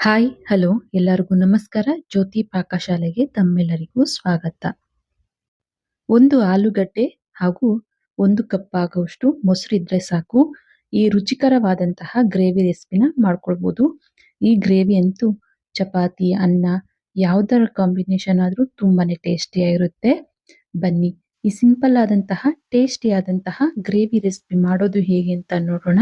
Hi, hello, ಎಲ್ಲರಿಗೂ ನಮಸ್ಕಾರ. ಜ್ಯೋತಿ ಪಾಕಶಾಲೆಗೆ ತಮ್ಮೆಲ್ಲರಿಗೂ ಸ್ವಾಗತ. ಒಂದು ಆಲೂಗಡ್ಡೆ ಹಾಗೂ ಒಂದು ಕಪ್ ಆಗುವಷ್ಟು ಮೊಸರು ಇದ್ರೆ ಸಾಕು. ಈ ರುಚಿಕರವಾದಂತಹ ಗ್ರೇವಿ ರೆಸಿಪಿನ ಮಾಡ್ಕೊಳ್ಬೋದು. ಈ ಗ್ರೇವಿ ಅಂತೂ ಚಪಾತಿ, ಅನ್ನ, ಯಾವುದರ ಕಾಂಬಿನೇಷನ್ ಆದ್ರೂ ತುಂಬಾನೇ ಟೇಸ್ಟಿಯಾಗಿರುತ್ತೆ ಬನ್ನಿ, ಈ ಸಿಂಪಲ್ ಆದಂತಹ, ಟೇಸ್ಟಿ ಆದಂತಹ ಗ್ರೇವಿ ರೆಸಿಪಿ ಮಾಡೋದು ಹೇಗೆ ಅಂತ ನೋಡೋಣ.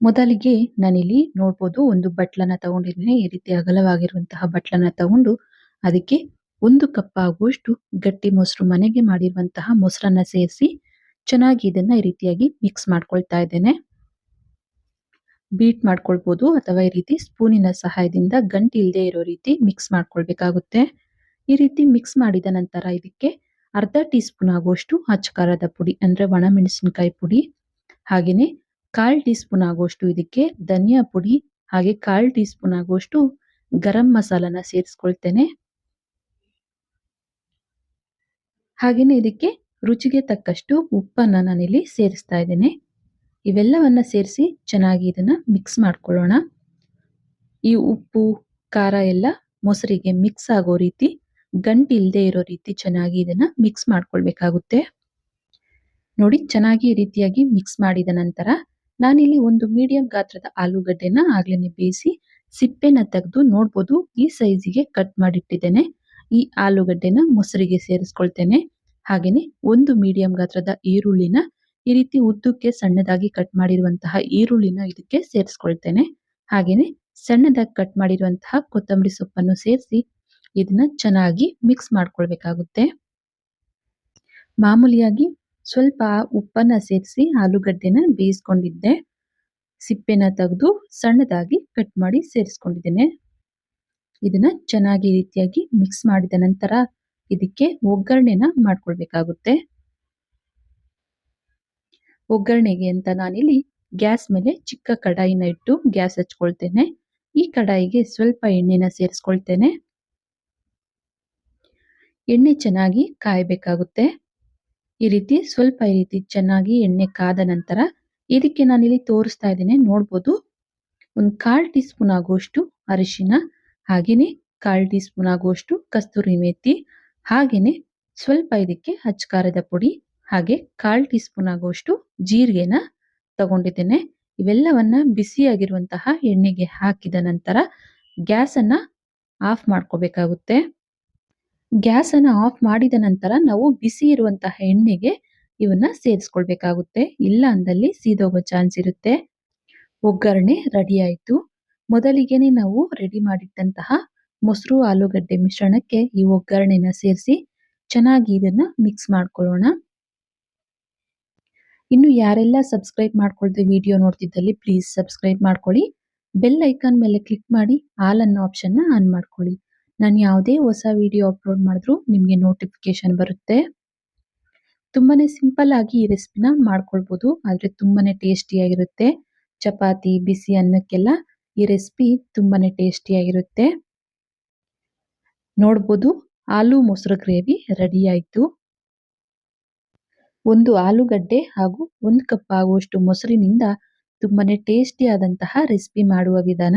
ಮೊದಲಿಗೆ ನಾನಿಲ್ಲಿ ನೋಡ್ಬೋದು ಒಂದು ಬಟ್ಲನ್ನ ತಗೊಂಡಿದ್ದೀನಿ. ಈ ರೀತಿ ಅಗಲವಾಗಿರುವಂತಹ ಬಟ್ಲನ್ನ ತಗೊಂಡು ಅದಕ್ಕೆ ಒಂದು ಕಪ್ ಆಗುವಷ್ಟು ಗಟ್ಟಿ ಮೊಸರು, ಮನೆಗೆ ಮಾಡಿರುವಂತಹ ಮೊಸರನ್ನ ಸೇರಿಸಿ ಚೆನ್ನಾಗಿ ಇದನ್ನ ಈ ರೀತಿಯಾಗಿ ಮಿಕ್ಸ್ ಮಾಡ್ಕೊಳ್ತಾ ಇದ್ದೇನೆ. ಬೀಟ್ ಮಾಡ್ಕೊಳ್ಬೋದು ಅಥವಾ ಈ ರೀತಿ ಸ್ಪೂನಿನ ಸಹಾಯದಿಂದ ಗಂಟು ಇಲ್ಲದೆ ಇರೋ ರೀತಿ ಮಿಕ್ಸ್ ಮಾಡ್ಕೊಳ್ಬೇಕಾಗುತ್ತೆ. ಈ ರೀತಿ ಮಿಕ್ಸ್ ಮಾಡಿದ ನಂತರ ಇದಕ್ಕೆ ಅರ್ಧ ಟೀ ಸ್ಪೂನ್ ಆಗುವಷ್ಟು ಅಚ್ಚಕಾರದ ಪುಡಿ, ಅಂದ್ರೆ ಒಣಮೆಣಸಿನಕಾಯಿ ಪುಡಿ ಹಾಗೇನೆ ಕಾಲ್ ಟೀ ಸ್ಪೂನ್ ಆಗುವಷ್ಟು ಇದಕ್ಕೆ ಧನಿಯಾ ಪುಡಿ ಹಾಗೆ ಕಾಲ್ ಟೀ ಸ್ಪೂನ್ ಆಗುವಷ್ಟು ಗರಂ ಮಸಾಲನ ಸೇರಿಸ್ಕೊಳ್ತೇನೆ. ಹಾಗೇನೆ ಇದಕ್ಕೆ ರುಚಿಗೆ ತಕ್ಕಷ್ಟು ಉಪ್ಪನ್ನ ನಾನಿಲ್ಲಿ ಸೇರಿಸ್ತಾ ಇದ್ದೇನೆ. ಇವೆಲ್ಲವನ್ನು ಸೇರಿಸಿ ಚೆನ್ನಾಗಿ ಇದನ್ನ ಮಿಕ್ಸ್ ಮಾಡ್ಕೊಳ್ಳೋಣ. ಈ ಉಪ್ಪು, ಖಾರ ಎಲ್ಲ ಮೊಸರಿಗೆ ಮಿಕ್ಸ್ ಆಗೋ ರೀತಿ ಗಂಟು ಇಲ್ಲದೆ ಇರೋ ರೀತಿ ಚೆನ್ನಾಗಿ ಇದನ್ನ ಮಿಕ್ಸ್ ಮಾಡ್ಕೊಳ್ಬೇಕಾಗುತ್ತೆ. ನೋಡಿ ಚೆನ್ನಾಗಿ ರೀತಿಯಾಗಿ ಮಿಕ್ಸ್ ಮಾಡಿದ ನಂತರ ನಾನಿಲ್ಲಿ ಒಂದು ಮೀಡಿಯಂ ಗಾತ್ರದ ಆಲೂಗಡ್ಡೆನ ಆಗ್ಲೇನೆ ಬೇಯಿಸಿ ಸಿಪ್ಪೆನ ತೆಗೆದು ನೋಡ್ಬೋದು. ಈ ಸೈಜಿಗೆ ಕಟ್ ಮಾಡಿಟ್ಟಿದ್ದೇನೆ. ಈ ಆಲೂಗಡ್ಡೆನ ಮೊಸರಿಗೆ ಸೇರಿಸ್ಕೊಳ್ತೇನೆ. ಹಾಗೇನೆ ಒಂದು ಮೀಡಿಯಂ ಗಾತ್ರದ ಈರುಳ್ಳಿನ ಈ ರೀತಿ ಉದ್ದಕ್ಕೆ ಸಣ್ಣದಾಗಿ ಕಟ್ ಮಾಡಿರುವಂತಹ ಈರುಳ್ಳಿನ ಇದಕ್ಕೆ ಸೇರಿಸ್ಕೊಳ್ತೇನೆ. ಹಾಗೇನೆ ಸಣ್ಣದಾಗಿ ಕಟ್ ಮಾಡಿರುವಂತಹ ಕೊತ್ತಂಬರಿ ಸೊಪ್ಪನ್ನು ಸೇರಿಸಿ ಇದನ್ನ ಚೆನ್ನಾಗಿ ಮಿಕ್ಸ್ ಮಾಡ್ಕೊಳ್ಬೇಕಾಗುತ್ತೆ. ಮಾಮೂಲಿಯಾಗಿ ಸ್ವಲ್ಪ ಉಪ್ಪನ್ನ ಸೇರಿಸಿ ಆಲೂಗಡ್ಡೆನ ಬೇಯಿಸ್ಕೊಂಡಿದ್ದೆ. ಸಿಪ್ಪೆನ ತೆಗೆದು ಸಣ್ಣದಾಗಿ ಕಟ್ ಮಾಡಿ ಸೇರಿಸ್ಕೊಂಡಿದ್ದೇನೆ. ಇದನ್ನ ಚೆನ್ನಾಗಿ ರೀತಿಯಾಗಿ ಮಿಕ್ಸ್ ಮಾಡಿದ ನಂತರ ಇದಕ್ಕೆ ಒಗ್ಗರಣೆನ ಮಾಡ್ಕೊಳ್ಬೇಕಾಗುತ್ತೆ. ಒಗ್ಗರಣೆಗೆ ಅಂತ ನಾನಿಲ್ಲಿ ಗ್ಯಾಸ್ ಮೇಲೆ ಚಿಕ್ಕ ಕಡಾಯಿನ ಇಟ್ಟು ಗ್ಯಾಸ್ ಹಚ್ಕೊಳ್ತೇನೆ. ಈ ಕಡಾಯಿಗೆ ಸ್ವಲ್ಪ ಎಣ್ಣೆನ ಸೇರಿಸ್ಕೊಳ್ತೇನೆ. ಎಣ್ಣೆ ಚೆನ್ನಾಗಿ ಕಾಯಬೇಕಾಗುತ್ತೆ. ಈ ರೀತಿ ಸ್ವಲ್ಪ ಈ ರೀತಿ ಚೆನ್ನಾಗಿ ಎಣ್ಣೆ ಕಾದ ನಂತರ ಇದಕ್ಕೆ ನಾನು ಇಲ್ಲಿ ತೋರಿಸ್ತಾ ಇದ್ದೇನೆ, ನೋಡ್ಬೋದು. ಒಂದು ಕಾಲ್ ಟೀ ಸ್ಪೂನ್ ಆಗುವಷ್ಟು ಅರಿಶಿನ, ಹಾಗೇನೆ ಕಾಲ್ ಟೀ ಸ್ಪೂನ್ ಆಗುವಷ್ಟು ಕಸ್ತೂರಿ ಮೇಥಿ ಹಾಗೇನೆ ಸ್ವಲ್ಪ ಇದಕ್ಕೆ ಹಚ್ಚಕಾರದ ಪುಡಿ, ಹಾಗೆ ಕಾಲ್ ಟೀ ಸ್ಪೂನ್ ಆಗುವಷ್ಟು ಜೀರಿಗೆನ ತಗೊಂಡಿದ್ದೇನೆ. ಇವೆಲ್ಲವನ್ನ ಬಿಸಿಯಾಗಿರುವಂತಹ ಎಣ್ಣೆಗೆ ಹಾಕಿದ ನಂತರ ಗ್ಯಾಸ್ ಅನ್ನ ಆಫ್ ಮಾಡ್ಕೋಬೇಕಾಗುತ್ತೆ. ಗ್ಯಾಸ್ ಅನ್ನ ಆಫ್ ಮಾಡಿದ ನಂತರ ನಾವು ಬಿಸಿ ಇರುವಂತಹ ಎಣ್ಣೆಗೆ ಇವನ್ನ ಸೇರಿಸ್ಕೊಳ್ಬೇಕಾಗುತ್ತೆ. ಇಲ್ಲ ಅಂದಲ್ಲಿ ಸೀದೋಗೋ ಚಾನ್ಸ್ ಇರುತ್ತೆ. ಒಗ್ಗರಣೆ ರೆಡಿ ಆಯ್ತು. ಮೊದಲಿಗೆನೆ ನಾವು ರೆಡಿ ಮಾಡಿಟ್ಟಂತಹ ಮೊಸರು, ಆಲೂಗಡ್ಡೆ ಮಿಶ್ರಣಕ್ಕೆ ಈ ಒಗ್ಗರಣೆನ ಸೇರಿಸಿ ಚೆನ್ನಾಗಿ ಇದನ್ನ ಮಿಕ್ಸ್ ಮಾಡ್ಕೊಳ್ಳೋಣ. ಇನ್ನು ಯಾರೆಲ್ಲ ಸಬ್ಸ್ಕ್ರೈಬ್ ಮಾಡ್ಕೊಳ್ದೆ ವಿಡಿಯೋ ನೋಡ್ತಿದ್ದಲ್ಲಿ ಪ್ಲೀಸ್ ಸಬ್ಸ್ಕ್ರೈಬ್ ಮಾಡ್ಕೊಳ್ಳಿ. ಬೆಲ್ ಐಕಾನ್ ಮೇಲೆ ಕ್ಲಿಕ್ ಮಾಡಿ ಆಲ್ ಅನ್ನೋ ಆಪ್ಷನ್ ಆನ್ ಮಾಡ್ಕೊಳ್ಳಿ. ನಾನು ಯಾವುದೇ ಹೊಸ ವಿಡಿಯೋ ಅಪ್ಲೋಡ್ ಮಾಡಿದ್ರು ನಿಮಗೆ ನೋಟಿಫಿಕೇಶನ್ ಬರುತ್ತೆ. ತುಂಬಾನೇ ಸಿಂಪಲ್ ಆಗಿ ಈ ರೆಸಿಪಿನ ಮಾಡ್ಕೊಳ್ಬೋದು. ಆದ್ರೆ ತುಂಬಾನೇ ಟೇಸ್ಟಿಯಾಗಿರುತ್ತೆ ಚಪಾತಿ, ಬಿಸಿ ಅನ್ನಕ್ಕೆಲ್ಲ ಈ ರೆಸಿಪಿ ತುಂಬಾನೇ ಟೇಸ್ಟಿಯಾಗಿರುತ್ತೆ ನೋಡ್ಬೋದು, ಆಲೂ ಮೊಸರು ಗ್ರೇವಿ ರೆಡಿ ಆಯಿತು. ಒಂದು ಆಲೂಗಡ್ಡೆ ಹಾಗೂ ಒಂದು ಕಪ್ ಆಗುವಷ್ಟು ಮೊಸರಿನಿಂದ ತುಂಬಾನೇ ಟೇಸ್ಟಿ ಆದಂತಹ ರೆಸಿಪಿ ಮಾಡುವ ವಿಧಾನ